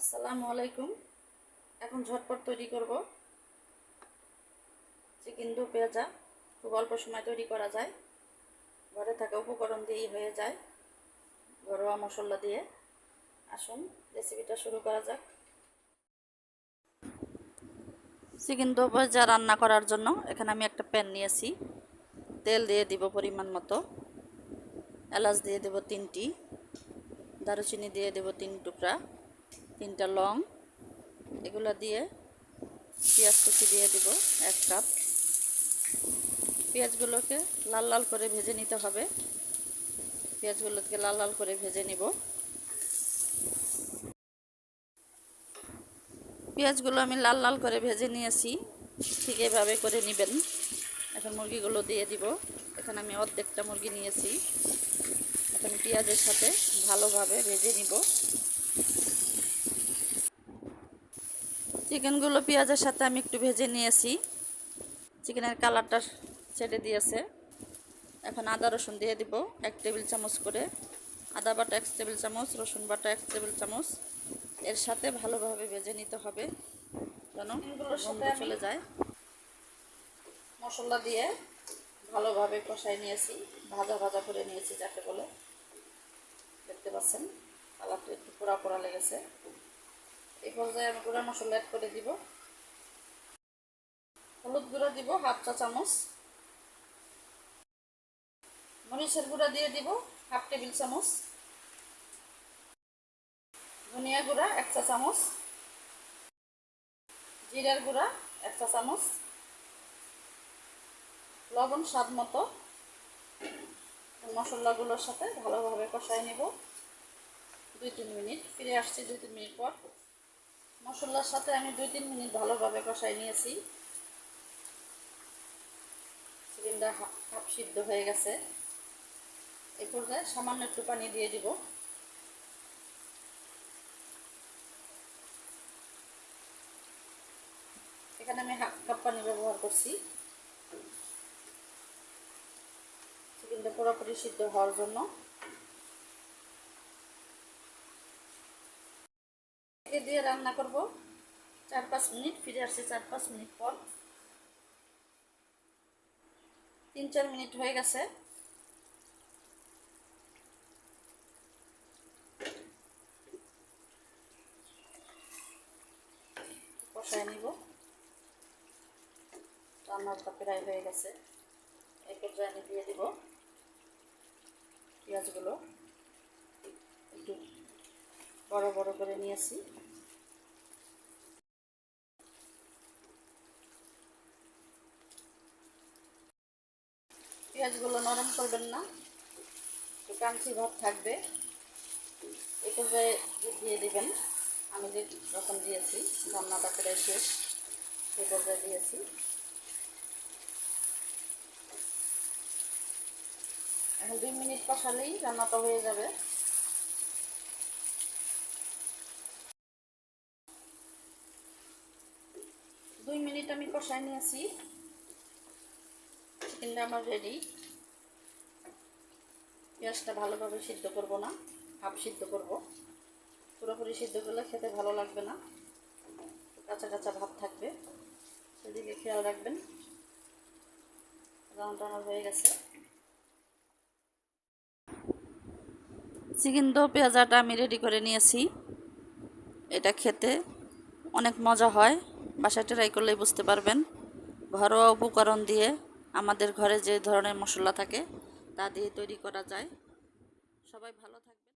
আসসালামু আলাইকুম। এখন ঝটপট তৈরি করব। চিকেন দু পেঁয়াজা। খুব অল্প সময় তৈরি করা যায়। ঘরে থাকা উপকরণ দিয়েই হয়ে যায়। ঘরোয়া মশলা দিয়ে। আসুন রেসিপিটা শুরু করা যাক। চিকেন দু পেঁয়াজা রান্না করার জন্য এখানে আমি একটা প্যান নিয়েছি। তেল দিয়ে দিব পরিমাণ মতো। এলাচ দিয়ে দেব তিনটি। দারুচিনি দিয়ে দেব তিন টুকরা। তিনটা লং। এগুলো দিয়ে পেঁয়াজ কুচি দিয়ে দিব এক কাপ। পেঁয়াজগুলোকে লাল লাল করে ভেজে নিতে হবে। পেঁয়াজগুলোকে লাল লাল করে ভেজে নিব। পেঁয়াজগুলো আমি লাল লাল করে ভেজে নিয়েছি। ঠিক এভাবে করে নেবেন। এখন মুরগিগুলো দিয়ে দিব। এখানে আমি অর্ধেকটা মুরগি নিয়েছি। এখন পেঁয়াজের সাথে ভালোভাবে ভেজে নিব। চিকেনগুলো পেঁয়াজের সাথে আমি একটু ভেজে নিয়েছি। চিকেনের কালারটা ছেড়ে দিয়েছে। এখন আদা রসুন দিয়ে দিব এক টেবিল চামচ করে। আদা বাটা এক টেবিল চামচ রসুন বাটা এক টেবিল চামচ। এর সাথে ভালোভাবে ভেজে নিতে হবে যেন গন্ধ চলে যায়। মশলা দিয়ে ভালোভাবে কষাই নিয়েছি। ভাজা ভাজা করে নিয়েছি যাকে বলে। দেখতে পাচ্ছেন কালারটা একটু পোড়া পোড়া লেগেছে। এই পর্যায়ে আমি গুঁড়া মশলা অ্যাড করে দিব। হলুদ গুঁড়া দিব হাফ চা চামচ। মরিচের গুঁড়া দিয়ে দিব হাফ টেবিল চামচ। ধনিয়া গুঁড়া এক চা চামচ। জিরার গুঁড়া এক চা চামচ। লবণ স্বাদ মতো মশলাগুলোর সাথে ভালোভাবে কষাই নেব। দুই তিন মিনিট। ফিরে আসছি দুই তিন মিনিট পর। মশলার সাথে আমি দুই তিন মিনিট ভালোভাবে কষাই নিয়েছি। চিকেনটা হাফ সিদ্ধ হয়ে গেছে। এই পর্যায়ে সামান্য একটু পানি দিয়ে দিব। এখানে আমি হাফ কাপ পানি ব্যবহার করছি। চিকেনটা পুরোপুরি সিদ্ধ হওয়ার জন্য। ঢেকে দিয়ে রান্না করব। চার পাঁচ মিনিট, ফিরে আসছে চার পাঁচ মিনিট পর। তিন চার মিনিট হয়ে গেছে। কষায় নিব। রান্নাটা প্রায় হয়ে গেছে। এই পর্যায়ে আমি দিয়ে দিব পেঁয়াজগুলো। বড় বড় করে নিয়েছি। পেঁয়াজগুলো নরম করবেন না কাঞ্চি ভাব থাকবে। এই পর্যায়ে দিয়ে দিবেন। আমি যে রকম দিয়েছি রান্নাটা প্রায় শেষ। সেই পর্যায়ে দিয়েছি। এখন দুই মিনিট কষালেই রান্নাটা হয়ে যাবে। দুই মিনিট আমি কষাই নিয়েছি। চিকেনটা আমার রেডি পেঁয়াজটা ভালোভাবে সিদ্ধ করব না হাফ সিদ্ধ করব। পুরোপুরি সিদ্ধ করলে খেতে ভালো লাগবে না, কাঁচা কাঁচা ভাব থাকবে। সেদিকে খেয়াল রাখবেন আমার হয়ে গেছে। চিকেন দো পেঁয়াজাটা আমি রেডি করে নিয়েছি। এটা খেতে অনেক মজা হয়। বাসায় ট্রাই করলেই বুঝতে পারবেন। ঘরোয়া উপকরণ দিয়ে আমাদের ঘরে যে ধরনের মশলা থাকে, তা দিয়ে তৈরি করা যায়। সবাই ভালো থাকবে